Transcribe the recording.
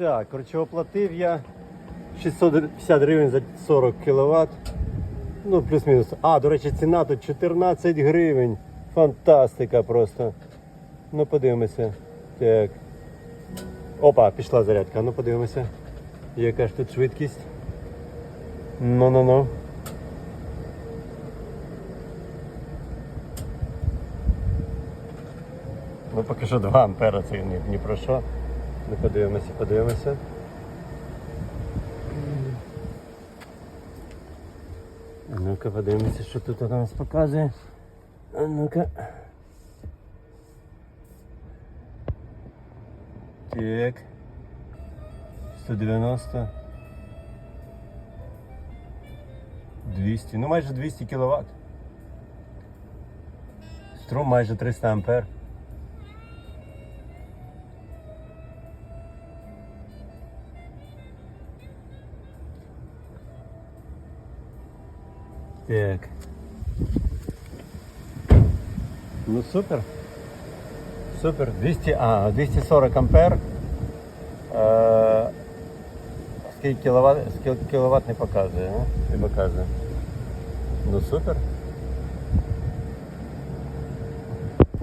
Так, коротше, оплатив я 650 гривень за 40 кВт. Ну, плюс-мінус. А, до речі, ціна тут 14 гривень. Фантастика просто. Ну, подивимося. Так. Опа, пішла зарядка. Ну, подивимося. Яка ж тут швидкість? Ну-ну-ну. Ну, поки що 2 ампера це ні, ні про що. Ну, подивимося, подивимося. А ну-ка, подивимося, що тут у нас показує. А ну-ка. Так. 190. 200. Ну майже 200 кВт. Струм майже 300 ампер. Так. Ну супер. Супер. 200, а, 240 ампер. Е, скільки кіловат, скільки кіловат не показує, а? Не показує. Ну супер.